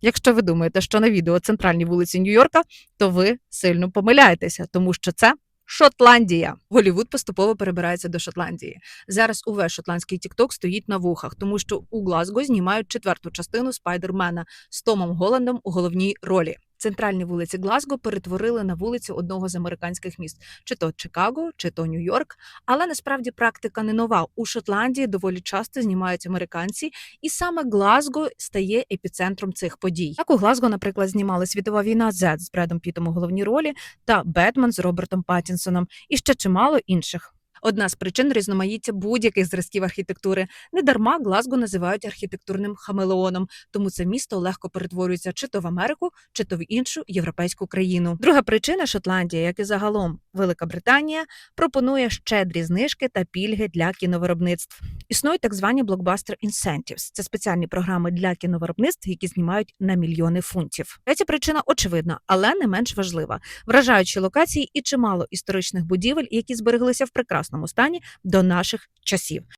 Якщо ви думаєте, що на відео центральні вулиці Нью-Йорка, то ви сильно помиляєтеся, тому що це Шотландія. Голівуд поступово перебирається до Шотландії. Зараз увесь шотландський тікток стоїть на вухах, тому що у Глазго знімають четверту частину Спайдермена з Томом Голландом у головній ролі. Центральні вулиці Глазго перетворили на вулиці одного з американських міст, чи то Чикаго, чи то Нью-Йорк. Але насправді практика не нова. У Шотландії доволі часто знімають американці, і саме Глазго стає епіцентром цих подій. Так у Глазго, наприклад, знімали світова війна Z з Бредом Пітом у головній ролі та Бетмен з Робертом Паттінсоном і ще чимало інших. Одна з причин різноманіття будь-яких зразків архітектури. Недарма Глазго називають архітектурним хамелеоном, тому це місто легко перетворюється чи то в Америку, чи то в іншу європейську країну. Друга причина Шотландія, як і загалом Велика Британія, пропонує щедрі знижки та пільги для кіновиробництв. Існують так звані blockbuster incentives. Це спеціальні програми для кіновиробництв, які знімають на мільйони фунтів. Третя причина очевидна, але не менш важлива. Вражаючі локації і чимало історичних будівель, які збереглися в прекрасному стані до наших часів.